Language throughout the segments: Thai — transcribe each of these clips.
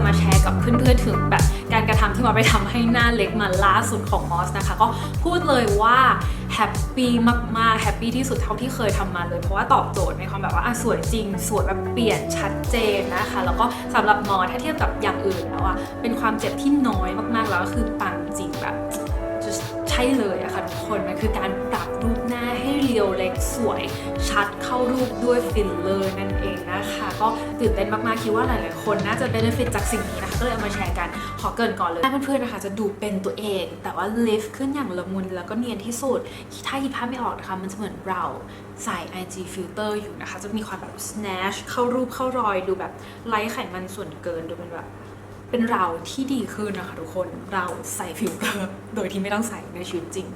จะมาแชร์กับเพื่อนๆถึงแบบการกระทำที่มอสไปทำให้หน้าเล็กมาล่าสุดของมอสนะคะ ก็พูดเลยว่าแฮปปี้มากๆแฮปปี้ที่สุดเท่าที่เคยทำมาเลย เพราะว่าตอบโจทย์ในความแบบว่าสวยจริง สวยแบบเปลี่ยนชัดเจนนะคะ แล้วก็สำหรับมอสถ้าเทียบกับอย่างอื่นแล้วอะเป็นความเจ็บที่น้อยมากๆแล้วก็คือปังจริงแบบใช่เลยอะค่ะทุกคนมันคือการปรับรูปหน้าให้ ล็กสวยชัดเข้ารูปด้วยฟิลเลอร์นั่นเองนะคะ ก็ตื่นเต้นมากๆ คิดว่าหลายๆ คนน่าจะเบนฟิตจากสิ่งนี้นะคะก็เลยเอามาแชร์กัน ขอเกินก่อนเลยเพื่อนๆนะคะจะดูเป็นตัวเอง แต่ว่าลิฟต์ขึ้นอย่างละมุนแล้วก็เนียนที่สุดถ้าคิดภาพไม่ออกนะคะมันจะเหมือนเราใส่ IG filter อยู่นะคะ จะมีความแบบ snatch เข้ารูปเข้ารอยดูแบบไร้ไขมันส่วนเกินดูเป็นแบบเป็นเราที่ดีขึ้นนะคะทุกคนเราใส่ฟิลเตอร์โดยที่ไม่ต้องใส่ในชีวิตจริง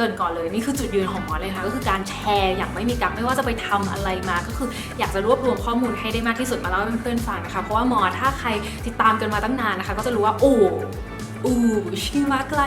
กินก่อนเลยนี่คือจุดยืนของหมอเลยค่ะก็คือการแชร์อย่างไม่มีกักไม่ว่าจะไปทำอะไรมา ก็คืออยากจะรวบรวมข้อมูลให้ได้มากที่สุดมาเล่าให้เพื่อนๆฟังนะคะเพราะว่าหมอถ้าใครติดตามกันมาตั้งนานนะคะ ก็จะรู้ว่าโอ้ อู้ชื่อมาไกล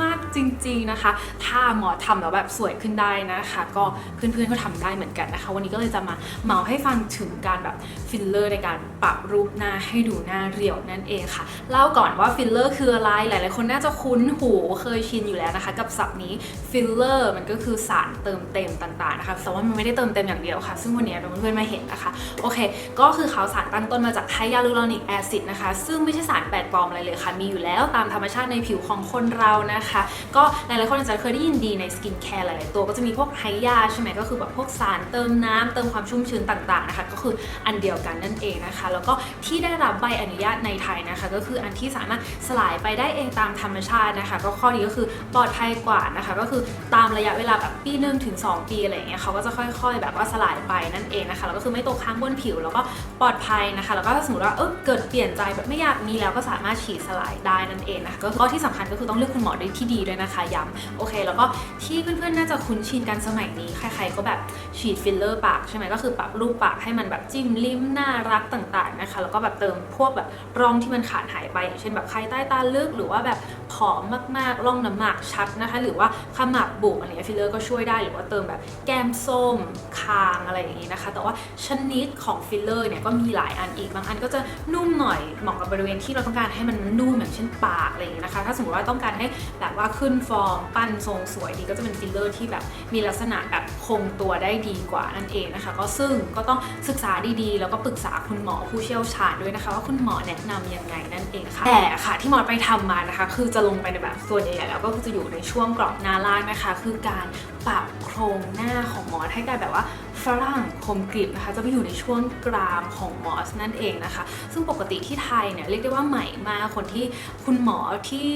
มากๆจริง ๆนะคะ ถ้าหมอทำแล้วแบบสวยขึ้นได้นะคะ ก็เพื่อนๆก็ทำได้เหมือนกันนะคะ วันนี้ก็เลยจะมาเมาให้ฟังถึงการแบบฟิลเลอร์ในการปรับรูปหน้าให้ดูหน้าเรียวนั่นเองค่ะเล่าก่อนว่าฟิลเลอร์คืออะไรหลายๆคนน่าจะคุ้นหูเคยชินอยู่แล้วนะคะ กับศัพท์นี้ฟิลเลอร์มันก็คือสารเติมเต็มต่างๆนะคะแต่ว่ามันไม่ได้เติมเต็มอย่างเดียวค่ะ ซึ่งวันนี้เราเพื่อนๆมาเห็นนะคะโอเค ก็คือเขาสารตั้งต้นมาจากไฮยาลูรอนิกแอซิดนะคะ ซึ่งไม่ใช่สารแปลกปลอมอะไรเลยค่ะมีอยู่แล้วตามธรรมชาติในผิวของคนเรานะคะ ก็หลายๆคนอาจจะเคยได้ยินดีในสกินแคร์หลายๆตัวก็จะมีพวกไฮยาใช่ไหมก็คือแบบพวกสารเติมน้ำเติมความชุ่มชื้นต่างๆนะคะ ก็คืออันเดียวกันนั่นเองนะคะ แล้วก็ที่ได้รับใบอนุญาตในไทยนะคะ ก็คืออันที่สามารถสลายไปได้เองตามธรรมชาตินะคะ ก็ข้อดีก็คือปลอดภัยกว่านะคะ ก็คือตามระยะเวลาแบบปีหนึ่งถึง2ปีอะไรอย่างเงี้ยเขาก็จะค่อย ๆ แบบว่าสลายไปนั่นเองนะคะแล้วก็คือไม่ตกค้างบนผิวแล้วก็ปลอดภัยนะคะ แล้วก็ถ้าสมมติว่าเออเกิดเปลี่ยนใจแบบไม่อยากมีแล้วก็สามารถฉีดสลายได้นั่นเองนะก็ที่สำคัญก็คือต้องเลือกคุณหมอได้ที่ดีด้วยนะคะย้ำโอเค แล้วก็ที่เพื่อนๆน่าจะคุ้นชินกันสมัยนี้ใครๆก็แบบฉีดฟิลเลอร์ปากใช่ไหมก็คือปรับรูปปากให้มันแบบจิ้มลิ้มน่ารักต่างๆนะคะ แล้วก็แบบเติมพวกแบบร่องที่มันขาดหายไปอย่างเช่นแบบใครใต้ตาลึกหรือว่าแบบผอมมากๆร่องน้ำหมากชัดนะคะ หรือว่าขมับบุ๋มอะไรเงี้ยฟิลเลอร์ก็ช่วยได้หรือว่าเติมแบบแก้มส้มคางอะไรอย่างงี้นะคะ แต่ว่าชนิดของฟิลเลอร์เนี่ยก็มีหลายอันอีกบางอันก็จะนุ่มหน่อยเหมาะกับบริเวณที่เราต้องการให้มันนุ่มอย่างเช่นปากอะไรอย่างงี้นะคะ ถ้าสมมติว่าต้องการให้แบบว่าขึ้นฟอร์มปั้นทรงสวยดีก็จะเป็นฟิลเลอร์ที่แบบมีลักษณะแบบคงตัวได้ดีกว่านั่นเองนะคะ ก็ซึ่งก็ต้องศึกษาดีๆ แล้วก็ปรึกษาคุณหมอผู้เชี่ยวชาญด้วยนะคะ ว่าคุณหมอแนะนำยังไงนั่นเองค่ะแต่ค่ะที่หมอไปทำมานะคะ คือจะลงไปในแบบส่วนใหญ่แล้วก็คือจะอยู่ในช่วงกรอบหน้าล่างนะคะ คือการปรับโครงหน้าของหมอให้กลายแบบว่า ฝรั่งคมกริบนะคะจะไปอยู่ในช่วงกรามของมอสนั่นเองนะคะ ซึ่งปกติที่ไทยเนี่ยเรียกได้ว่าใหม่มากคนที่คุณหมอที่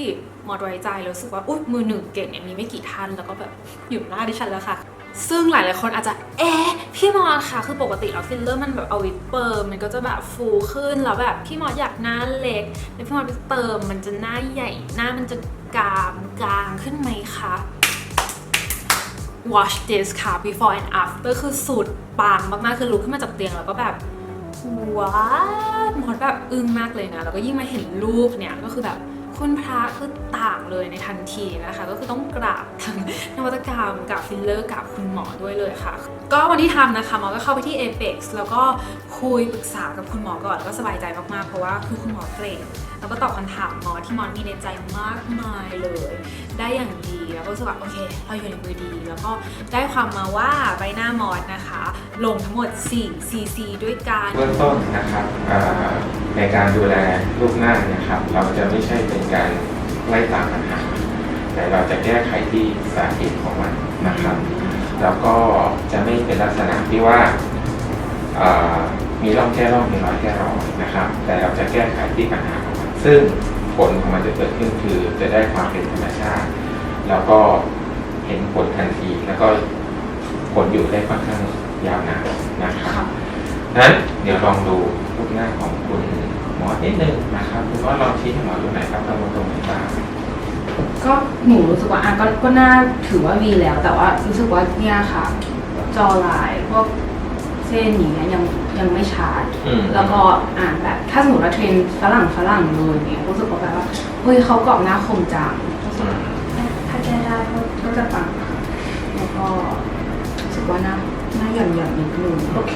หมอไว้ใจแล้วรู้สึกว่าอุ๊ยมือหนึ่งเก่งเนี่ยมีไม่กี่ท่านแล้วก็แบบอยู่หน้าดิฉันแล้วค่ะซึ่งหลายๆ คนอาจจะเอ๊ะพี่มอสค่ะ คือปกติแล้วฟิลเลอร์มันแบบเอาไว้เปิม มันก็จะแบบฟูขึ้นแล้วแบบพี่มอสอยากหน้าเล็กแล้วพี่มอสไปเติมมันจะหน้าใหญ่หน้ามันจะกรามกลางขึ้นไหมคะ watch this ค่ะ before and after คือสุดปังมากๆ คือลุกขึ้นมาจากเตียงแล้วก็แบบว้าวมอสแบบอึ้งมากเลยนะ แล้วก็ยิ่งมาเห็นรูปเนี่ย ก็คือแบบคุณพระคือต่างเลยในทันทีนะคะ ก็คือต้องกราบทั้งนวัตกรรมกับฟิลเลอร์กับคุณหมอด้วยเลยค่ะ ก็วันที่ทำนะคะหมอก็เข้าไปที่ Apex แล้วก็คุยปรึกษากับคุณหมอก่อนก็สบายใจมากๆ เพราะว่าคือคุณหมอเกรด แล้วก็ตอบคำถามหมอที่มอมีในใจมากมายเลย ได้อย่างดีแล้วก็รู้สึกว่าโอเค เราอยู่ในมือดี แล้วก็ได้ความมาว่าใบหน้ามอสนะคะ ลงทั้งหมด 4 cc ด้วยกันเบื้องต้นนะครับในการดูแลรูปหน้านะครับ เราจะไม่ใช่เป็นการไล่ตามปัญหาแต่เราจะแก้ไขที่สาเหตุของมันนะครับ แล้วก็จะไม่เป็นลักษณะที่ว่ามีร่องแก้ร่องมีรอยแก้รอยนะครับ แต่เราจะแก้ไขที่ปัญหา ซึ่งผลของมันจะเกิดขึ้นคือจะได้ความเป็นธรรมชาติ แล้วก็เห็นผลทันที แล้วก็ผลอยู่ได้ค่อนข้างยาวนานนะครับนั้นเดี๋ยวลองดูรูปหน้าของคุณหมอนิดนึงนะครับคุณหมอลองชี้ให้หมอดูหน่อยครับตรงตรงไหนบ้างก็หนูรู้สึกว่าอะก็ก็น่าถือว่ามีแล้ว แต่ว่ารู้สึกว่าเนี่ยค่ะ จอลายพวกเส้นอย่างเงี้ยยัง ยังไม่ชัดอืมแล้วก็อ่านแบบถ้าสมมติว่าเทรนด์ฝรั่งฝรั่งเลยเนี่ยรู้สึกว่าแบบว่าเฮ้ยเขากรอบหน้าคมจังรู้สึกว่าเอ๊ะถ้าแก้ได้ก็ก็จะปังแล้วก็รู้สึกว่าหน้าหน้าหย่อนหย่อนๆนิดนึงโอเค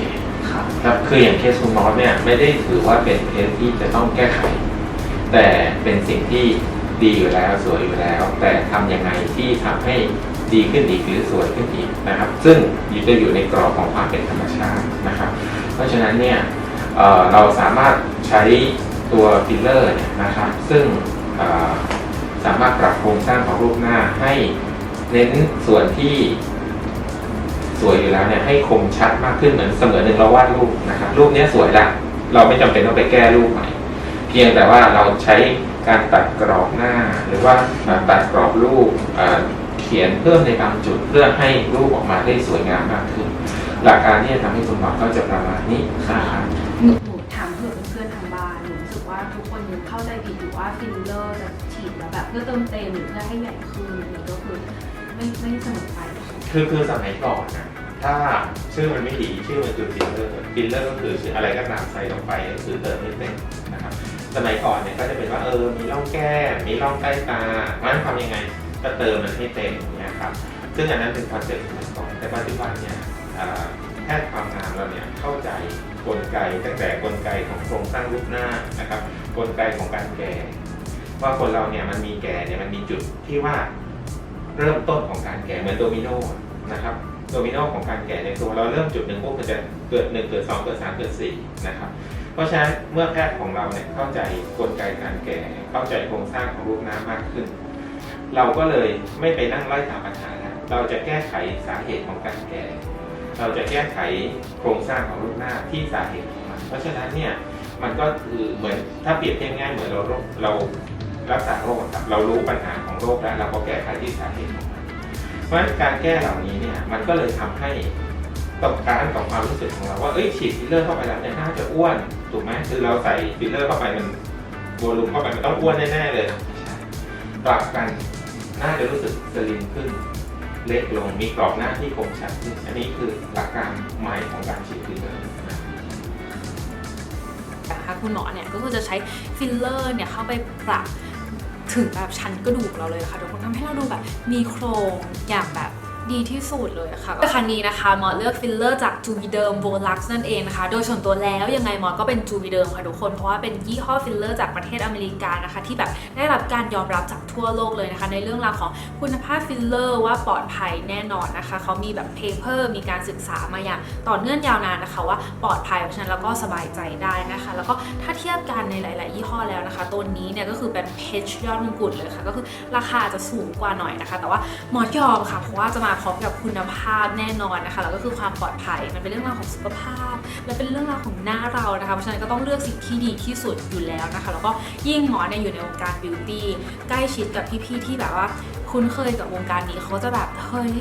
ค่ะครับคืออย่างเคสคุณมอสเนี่ยไม่ได้ถือว่าเป็นเคสที่จะต้องแก้ไข แต่เป็นสิ่งที่ดีอยู่แล้วสวยอยู่แล้ว แต่ทำยังไงที่ทำให้ดีขึ้นอีกหรือสวยขึ้นอีกนะครับ ซึ่งอยู่จะอยู่ในกรอบของความเป็นธรรมชาตินะครับ เพราะฉะนั้นเนี่ยเเราสามารถใช้ตัวฟิลเลอร์นะครับ ซึ่งสามารถปรับโครงสร้างของรูปหน้าให้เน้นส่วนที่สวยอยู่แล้วเนี่ยให้คมชัดมากขึ้นเหมือนเสมือนหนึ่งเราวาดรูปนะครับรูปนี้สวยละเราไม่จำเป็นต้องไปแก้รูปใหม่เพียงแต่ว่าเราใช้การตัดกรอบหน้า หรือว่าตัดกรอบรูปเขียนเพิ่มในบางจุดเพื่อให้รูปออกมาได้สวยงามมากขึ้น หลักการที่จะทำให้คุณหมอก็จะประมาณนี้นะครับ หนูหนูถามเผื่อเพื่อนๆทางบ้านหนูรู้สึกว่าทุกคนยังเข้าใจผิดอยู่ว่าฟิลเลอร์จะฉีดแล้วแบบเพื่อเติมเต็มหรือเพื่อให้ใหญ่ขึ้นอันนี้ก็คือไม่ไม่เสมอไปค่ะคือคือสมัยก่อนนะถ้าชื่อมันไม่ดีชื่อมันคือฟิลเลอร์ฟิลเลอร์ก็คือชื่ออะไรก็ตามใส่ลงไปก็คือเติมให้เต็มนะครับสมัยก่อนเนี่ยก็จะเป็นว่าเออมีร่องแก้มมีร่องใต้ตางั้นทำยังไงก็เติมมันให้เต็มอย่างเงี้ยครับซึ่งอันนั้นเป็นคอนเซ็ปต์สมัยก่อนแต่ปัจจุบันเนี่ยอ่า แพทย์ความงามเราเนี่ยเข้าใจกลไกตั้งแต่กลไกของโครงสร้างรูปหน้านะครับ กลไกของการแก่ ว่าคนเราเนี่ยมันมีแก่เนี่ยมันมีจุดที่ว่าเริ่มต้นของการแก่เหมือนโดมิโนนะครับโดมิโนของการแก่ในตัวเราเริ่มจุดหนึ่งปุ๊บมันจะเกิดหนึ่งเกิดสองเกิดสามเกิดสี่นะครับเพราะฉะนั้นเมื่อแพทย์ของเราเนี่ยเข้าใจกลไกการแก่ เข้าใจโครงสร้างของรูปน้ำมากขึ้น เราก็เลยไม่ไปนั่งไล่ตามปัญหาแล้วเราจะแก้ไขสาเหตุของการแก่ เราจะแก้ไขโครงสร้างของรูปหน้าที่สาเหตุของมัน เพราะฉะนั้นเนี่ยมันก็คือเหมือนถ้าเปรียบเทียบง่ายเหมือนเราเรารักษาโรคครับเรารู้ปัญหาของโรคแล้วเราก็แก้ไขที่สาเหตุของมัน เพราะฉะนั้นการแก้เหล่านี้เนี่ยมันก็เลยทำให้ตกการกับความรู้สึกของเราว่าเอ้ยฉีดฟิลเลอร์เข้าไปแล้วเนี่ยน่าจะอ้วนถูกไหมคือเราใส่ฟิลเลอร์เข้าไปมันโวลูมเข้าไปมันต้องอ้วนแน่ๆเลยกลับกันน่าจะรู้สึกสลิมขึ้น เล็กลงมีกรอบหน้าที่คมชัดขึ้นอันนี้คือหลักการใหม่ของการฉีดฟิลเลอร์นะนะคะคุณหมอเนี่ยก็คือจะใช้ฟิลเลอร์เนี่ยเข้าไปปรับถึงแบบชั้นกระดูกเราเลยค่ะทุกคนทำให้เราดูแบบมีโครงอย่างแบบดีที่สุดเลยค่ะครั้งนี้นะคะหมอเลือกฟิลเลอร์จากจูบิเดิมโบลักซ์นั่นเองนะคะ โดยส่วนตัวแล้วยังไงหมอก็เป็นจูบิเดิมค่ะทุกคน เพราะว่าเป็นยี่ห้อฟิลเลอร์จากประเทศอเมริกานะคะ ที่แบบได้รับการยอมรับจากทั่วโลกเลยนะคะ ในเรื่องราวของคุณภาพฟิลเลอร์ว่าปลอดภัยแน่นอนนะคะเขามีแบบเพเปอร์มีการศึกษามาอย่างต่อเนื่องยาวนานนะคะ ว่าปลอดภัยเพราะฉะนั้นแล้วก็สบายใจได้นะคะ แล้วก็ถ้าเทียบกันในหลาย ๆ ยี่ห้อแล้วนะคะ ตัวนี้เนี่ยก็คือเป็นเพชยอดมงกุฎเลยค่ะ ก็คือราคาจะสูงกว่าหน่อยนะคะ แต่ว่าหมอยอมค่ะเพราะว่าจะมาพร้อมกับคุณภาพแน่นอนนะคะแล้วก็คือความปลอดภัยมันเป็นเรื่องราวของสุขภาพ และเป็นเรื่องราวของหน้าเรานะคะเพราะฉะนั้นก็ต้องเลือกสิ่งที่ดีที่สุดอยู่แล้วนะคะ แล้วก็ยิ่งหมอเนี่ยอยู่ในวงการบิวตี้ใกล้ชิดกับพี่ ๆ ที่แบบว่า คุ้นเคยกับวงการนี้เขาจะแบบเฮ้ย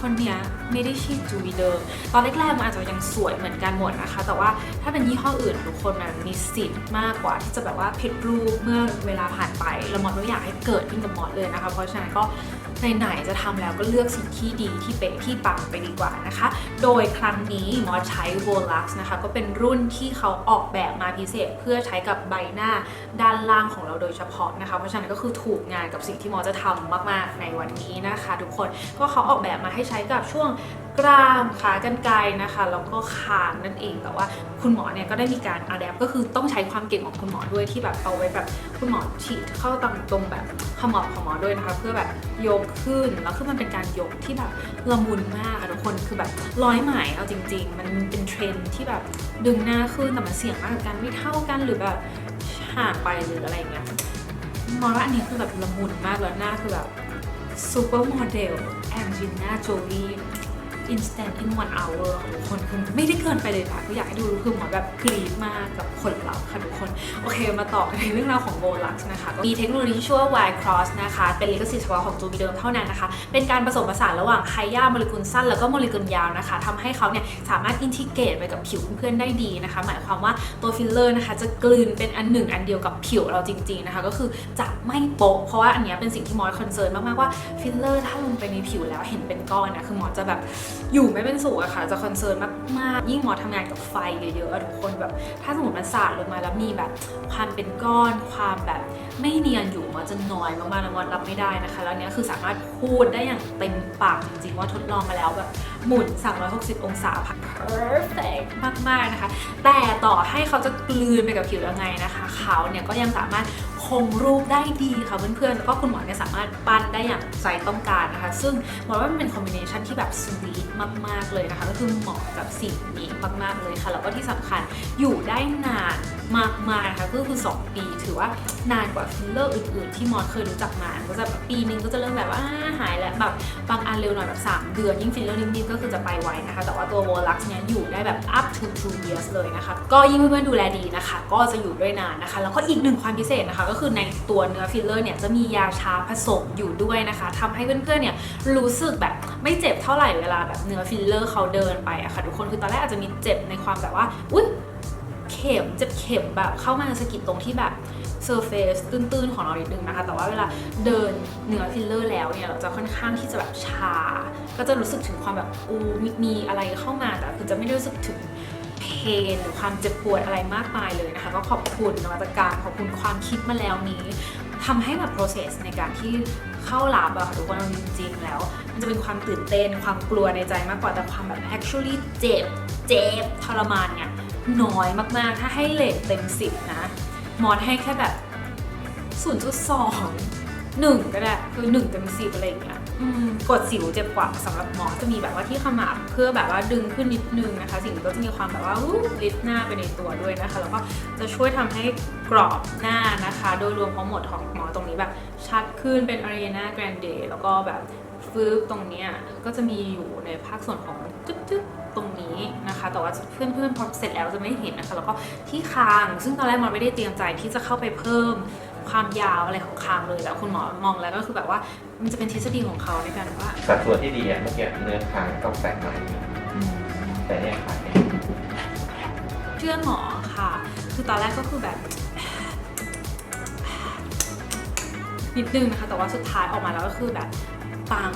คนเนี้ยไม่ได้ฉีดจูวีเดิมตอนแรกๆมันอาจจะยังสวยเหมือนกันหมดนะคะ แต่ว่าถ้าเป็นยี่ห้ออื่นทุกคนมันมีสิทธิ์มากกว่าที่จะแบบว่าผิดรูปเมื่อเวลาผ่านไปแล้วมอสไม่อยากให้เกิดขึ้นกับมอสเลยนะคะ เพราะฉะนั้นก็ ไหนๆจะทำแล้วก็เลือกสิ่งที่ดีที่เป๊ะที่ปังไปดีกว่านะคะ โดยครั้งนี้มอสใช้ Volux นะคะก็เป็นรุ่นที่เขาออกแบบมาพิเศษ เพื่อใช้กับใบหน้าด้านล่างของเราโดยเฉพาะนะคะ เพราะฉะนั้นก็คือถูกงานกับสิ่งที่มอสจะทำมากๆในวันนี้นะคะ ทุกคนก็เขาออกแบบมาให้ใช้กับช่วงกรามขากรรไกรนะคะแล้วก็คางนั่นเองแต่ว่าคุณหมอเนี่ยก็ได้มีการอัดแอปก็คือต้องใช้ความเก่งของคุณหมอด้วยที่แบบเอาไว้แบบคุณหมอฉีดเข้าตรงตรงแบบขมอบของหมอด้วยนะคะ เพื่อแบบยกขึ้นแล้วคือมันเป็นการยกที่แบบละมุนมากทุกคนคือแบบร้อยไหมเอาจริง ๆ มันเป็นเทรนที่แบบดึงหน้าขึ้นแต่มันเสี่ยงมากกับการไม่เท่ากันหรือแบบห่างไปหรืออะไรเงี้ยมองว่าอันนี้คือแบบละมุนมากแล้วหน้าคือแบบซูเปอร์โมเดลแองจิน่าโจลี instant in one hour ค่ะทุกคนคือไม่ได้เกินไปเลยค่ะก็อยากให้ดูคือหมอแบบกรี๊ดมากกับผลลัพธ์ค่ะทุกคน โอเคมาต่อกันในเรื่องราวของ Volux นะคะก็มีเทคโนโลยีชื่อว่า Y Cross นะคะ เป็นลิขสิทธิ์เฉพาะของจูบีเดิมเท่านั้นนะคะ เป็นการผสมผสานระหว่างไฮยาโมเลกุลสั้นแล้วก็โมเลกุลยาวนะคะทำให้เขาเนี่ยสามารถอินทิเกรตไปกับผิวเพื่อนๆได้ดีนะคะ หมายความว่าตัวฟิลเลอร์นะคะจะกลืนเป็นอันหนึ่งอันเดียวกับผิวเราจริงๆนะคะ ก็คือจะไม่โป๊ะเพราะว่าอันเนี้ยเป็นสิ่งที่หมอคอนเซิร์นมากๆว่าฟิลเลอร์ถ้าลงไปในผิวแล้วเห็นเป็นก้อนนะคือหมอจะแบบ อยู่ไม่เป็นสุขอะค่ะ จะคอนเซิร์นมากๆ ยิ่งหมอทำงานกับไฟเยอะๆทุกคนแบบ ถ้าสมมติมันสาดลงมาแล้วมีแบบความเป็นก้อน ความแบบไม่เนียนอยู่มันจะน้อยมากๆแล้วมดรับไม่ได้นะคะ แล้วเนี้ยคือสามารถพูดได้อย่างเต็มปากจริงๆ ว่าทดลองมาแล้วแบบหมุน 360 องศา perfect มากๆนะคะ แต่ต่อให้เขาจะกลืนไปกับผิวยังไงนะคะ เขาเนี่ยก็ยังสามารถ คงรูปได้ดีค่ะเพื่อนๆแล้วก็คุณหมอเนี่ยสามารถปั้นได้อย่างใจต้องการนะคะ ซึ่งหมอว่ามันเป็นคอมบิเนชันที่แบบสวีทมาก ๆ เลยนะคะ ก็คือเหมาะกับสิ่งนี้มากๆเลยค่ะ แล้วก็ที่สำคัญอยู่ได้นานมากๆนะคะก็คือ 2 ปีถือว่านานกว่าฟิลเลอร์อื่น ๆ ที่มอสเคยรู้จักมาก็จะปีนึงก็จะเริ่มแบบว่าอ่าหายแล้ว แบบบางอันเร็วหน่อยแบบ 3 เดือน ยิ่งฟิลเลอร์นิ่มๆก็คือจะไปไวนะคะ แต่ว่าตัวโวลักซ์เนี่ยอยู่ได้แบบ up to two years เลยนะคะ ก็ยิ่งเพื่อนๆดูแลดีนะคะ ก็จะอยู่ด้วยนานนะคะ แล้วก็อีกหนึ่งความพิเศษนะคะ ก็คือในตัวเนื้อฟิลเลอร์เนี่ยจะมียาชาผสมอยู่ด้วยนะคะทำให้เพื่อนๆเนี่ยรู้สึกแบบไม่เจ็บเท่าไหร่เวลาแบบเนื้อฟิลเลอร์เขาเดินไปอะค่ะทุกคนคือตอนแรกอาจจะมีเจ็บในความแบบว่าอุ๊ยเข็มเจ็บเข็มแบบเข้ามาสะกิดตรงที่แบบ เซอร์เฟซตื้นๆ ของเรานิดนึงนะคะ แต่ว่าเวลาเดินเนื้อฟิลเลอร์แล้วเนี่ย เราจะค่อนข้างที่จะแบบชา ก็จะรู้สึกถึงความแบบอูมมีอะไรเข้ามา แต่คือจะไม่ได้รู้สึกถึงเพนหรือความเจ็บปวดอะไรมากมายเลยนะคะ ก็ขอบคุณนวัตกรรมขอบคุณความคิดมาแล้วนี้ทำให้แบบ process ในการที่เข้าหลับอะค่ะทุกคนจริงๆแล้ว มันจะเป็นความตื่นเต้นความกลัวในใจมากกว่าแต่ความแบบ actually เจ็บเจ็บทรมานเนี่ยน้อยมากๆ ถ้าให้เลทเต็ม 10 นะ มอสให้แค่แบบ 0.2 1 ก็ได้ คือ 1 เต็ม10อะไรอย่างเงี้ยอืมกดสิวเจ็บกว่าสำหรับหมอจะมีแบบว่าที่ขมับเพื่อแบบว่าดึงขึ้นนิดนึงนะคะ สิ่งนี้ก็จะมีความแบบว่าอู้ลิดหน้าไปในตัวด้วยนะคะ แล้วก็จะช่วยทำให้กรอบหน้านะคะ โดยรวมทั้งหมดของหมอตรงนี้แบบชัดขึ้นเป็น Ariana Grande แล้วก็แบบฟืบตรงเนี้ยก็จะมีอยู่ในภาคส่วนของจึ๊บ แต่ว่าเพื่อนๆพอเสร็จแล้วจะไม่เห็นนะคะ แล้วก็ที่คาง ซึ่งตอนแรกมันไม่ได้เตรียมใจที่จะเข้าไปเพิ่มความยาวอะไรของคางเลยแล้วคุณหมอมองแล้วก็คือแบบว่ามันจะเป็นทฤษฎีของเขาในการว่าสัดส่วนที่ดีอะเมื่อกี้เนื้อคางต้องแตกหน่อยนึงแต่เนี่ยขาดเนี่ยเชื่อหมอค่ะ คือตอนแรกก็คือแบบนิดนึงนะคะแต่ว่าสุดท้ายออกมาแล้วก็คือแบบปัง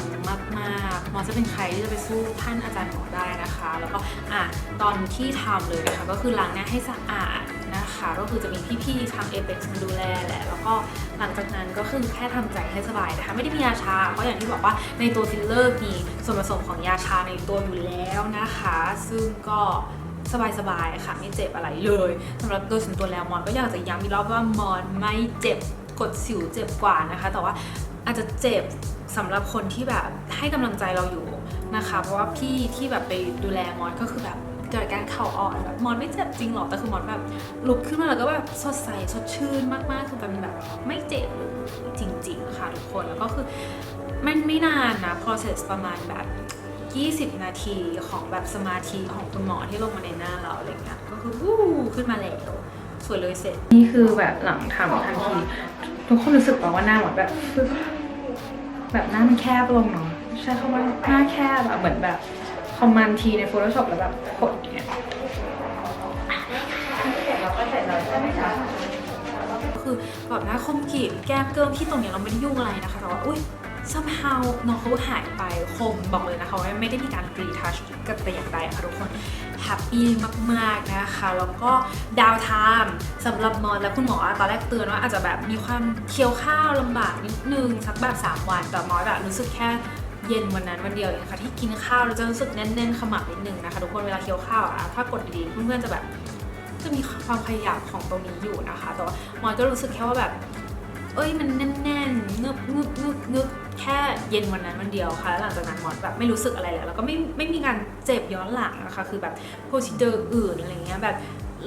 มากๆหมอจะเป็นใครที่จะไปสู้ท่านอาจารย์หมอได้ นะคะ แล้วก็อะตอนที่ทำเลยนะคะ ก็คือล้างหน้าให้สะอาดนะคะ ก็คือจะมีพี่ๆทางเอเ x มาดูแลแหละ แล้วก็หลังจากนั้นก็คือแค่ทำใจให้สบายนะคะ ไม่ได้มียาชา เพราะอย่างที่บอกว่าในตัวฟิลเลอร์มีส่วนผสมของยาชาในตัวอยู่แล้วนะคะ ซึ่งก็สบายๆค่ะไม่เจ็บอะไรเลยสำหรับโดยส่วนตัวแล้วมอนก็อยากจะย้ำอีกรอบว่ามอนไม่เจ็บกดสิวเจ็บกว่านะคะ แต่ว่าอาจจะเจ็บสำหรับคนที่แบบให้กำลังใจเราอยู่ นะคะ เพราะว่าพี่ที่แบบไปดูแลมอนก็คือแบบเกิดการเข่าอ่อนแบบมอนไม่เจ็บจริงหรอกแต่คือมอนแบบลุกขึ้นมาแล้วก็แบบสดใสสดชื่นมากๆคือแบบแบบไม่เจ็บจริง ๆ ค่ะทุกคนแล้วก็คือไม่ไม่นานนะ process ประมาณแบบ 20 นาทีของแบบสมาธิของคุณหมอที่ลงมาในหน้าเราอะไรเงี้ยก็คือวู้ขึ้นมาแล้วสวยเลยเสร็จ นี่คือแบบหลังทำทันทีทุกคนรู้สึกป่าว่าหน้าหมดแบบ แบบหน้ามันแคบลงเนาะ ใช่คำว่าหน้าแคบอะเหมือนแบบคอมมานด์ทีใน Photoshop แล้วแบบกดเงี้ยก็คือแบบหน้าคมกรีบแก้มเกิมที่ตรงเนี้ยเราไม่ได้ยุ่งอะไรนะคะแต่ว่าอุ้ย somehow น้องเขาหายไปคมบอกเลยนะคะว่าไม่ได้มีการ retouch กับแต่อย่างใดค่ะทุกคนแฮปปี้มาก ๆ นะคะ แล้วก็ดาวไทม์สำหรับมอนและคุณหมอตอนแรกเตือนว่าอาจจะแบบมีความเคี้ยวข้าวลำบากนิดนึง สักแบบ 3 วัน แต่มอสอะรู้สึกแค่ เย็นวันนั้นวันเดียวเองค่ะที่กินข้าวเราจะรู้สึกแน่นๆขมับนิดนึงนะคะทุกคนเวลาเคี้ยวข้าวอะถ้ากดดีเพื่อนๆจะแบบจะมีความขยับของตรงนี้อยู่นะคะ แต่ว่ามอนก็รู้สึกแค่ว่าแบบ เอ้ยมันแน่นๆเงึบงึบเงึบเงึบแค่เย็นวันนั้นวันเดียวค่ะแล้วหลังจากนั้นมอนแบบไม่รู้สึกอะไรแล้วแล้วก็ไม่ไม่มีการเจ็บย้อนหลังนะคะ คือแบบโพซิเดอร์อื่นอะไรเงี้ยแบบ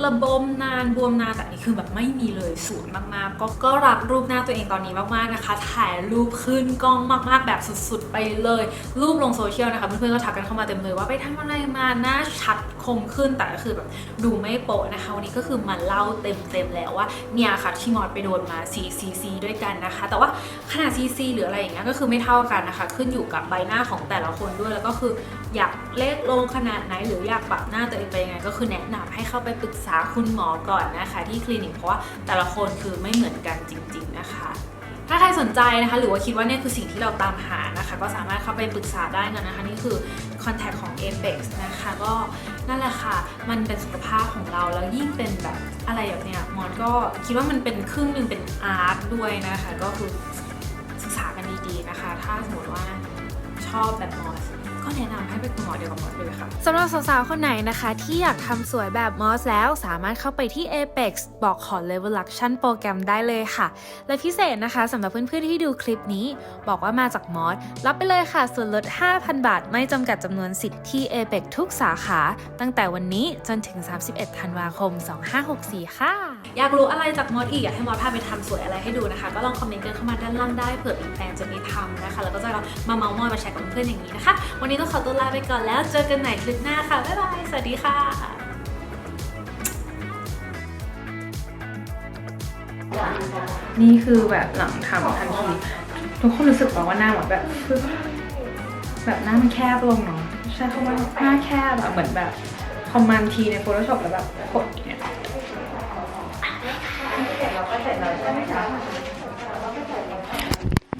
ระบมนานบวมนานแต่นี่คือแบบไม่มีเลยสูนย์มากๆ ก็ก็รักรูปหน้าตัวเองตอนนี้มากๆนะคะ ถ่ายรูปขึ้นกล้องมากๆ แบบสุดๆ ไปเลย รูปลงโซเชียลนะคะเพื่อนๆก็ทักกันเข้ามาเต็มเลยว่าไปทำอะไรมาหน้าชัดคมขึ้นแต่ก็คือแบบดูไม่โปะนะคะ วันนี้ก็คือมาเล่าเต็มๆแล้วว่าเนี่ยค่ะที่มอดไปโดนมา 4cc ด้วยกันนะคะ แต่ว่าขนาด cc หรืออะไรอย่างเงี้ยก็คือไม่เท่ากันนะคะ ขึ้นอยู่กับใบหน้าของแต่ละคนด้วยแล้วก็คืออยากเล็กลงขนาดไหนหรืออยากปรับหน้าตัวเองไปยังไง ก็คือแนะนำให้เข้าไปปรึกษาคุณหมอก่อนนะคะ ที่คลินิกเพราะว่าแต่ละคนคือไม่เหมือนกันจริง ๆนะคะถ้าใครสนใจนะคะ หรือว่าคิดว่าเนี่ยคือสิ่งที่เราตามหานะคะ ก็สามารถเข้าไปปรึกษาได้นนะคะ นี่คือคอนแทคของ Apex นะคะ ก็ นั่นแหละค่ะ มันเป็นสุขภาพของเราแล้วยิ่งเป็นแบบอะไรแบบเนี้ยมอนก็คิดว่ามันเป็นครึ่งหนึ่งเป็นอาร์ตด้วยนะคะ ก็คือศึกษากันดีๆนะคะ ถ้าสมมติว่าชอบแบบมอส ก็แนะนำให้ไปคุณหมอเดียวกับมอสเลยค่ะสำหรับสาวๆ คนไหนนะคะ ที่อยากทำสวยแบบมอสแล้วสามารถเข้าไปที่ Apex บอกขอ Level Action โปรแกรมได้เลยค่ะ และพิเศษนะคะสำหรับเพื่อนๆ ที่ดูคลิปนี้ บอกว่ามาจากมอสรับไปเลยค่ะส่วนลด 5,000 บาท ไม่จำกัดจำนวนสิทธิ์ที่ Apex ทุกสาขา ตั้งแต่วันนี้จนถึง 31 ธันวาคม 2564 ค่ะ อยากรู้อะไรจากมอสอีกอยากให้มอสพาไปทำสวยอะไรให้ดูนะคะ ก็ลองคอมเมนต์กันเข้ามาด้านล่างได้เผื่อมีแฟนจะมีทำนะคะ แล้วก็จะมาเมาส์มอยมาแชร์กับเพื่อนอย่างนี้นะคะ วันนี้ต้องขอตัวลาไปก่อนแล้วเจอกันใหม่คลิปหน้าค่ะบ๊ายบายสวัสดีค่ะนี่คือแบบหลังทำทันทีทุกคนรู้สึกแบบว่าหน้าหมือนแบบ แบบหน้ามันแคบลงเนาะใช่คำว่าหน้าแคบอะเหมือนแบบคอมมานด์ทีใน Photoshop แล้วแบบกด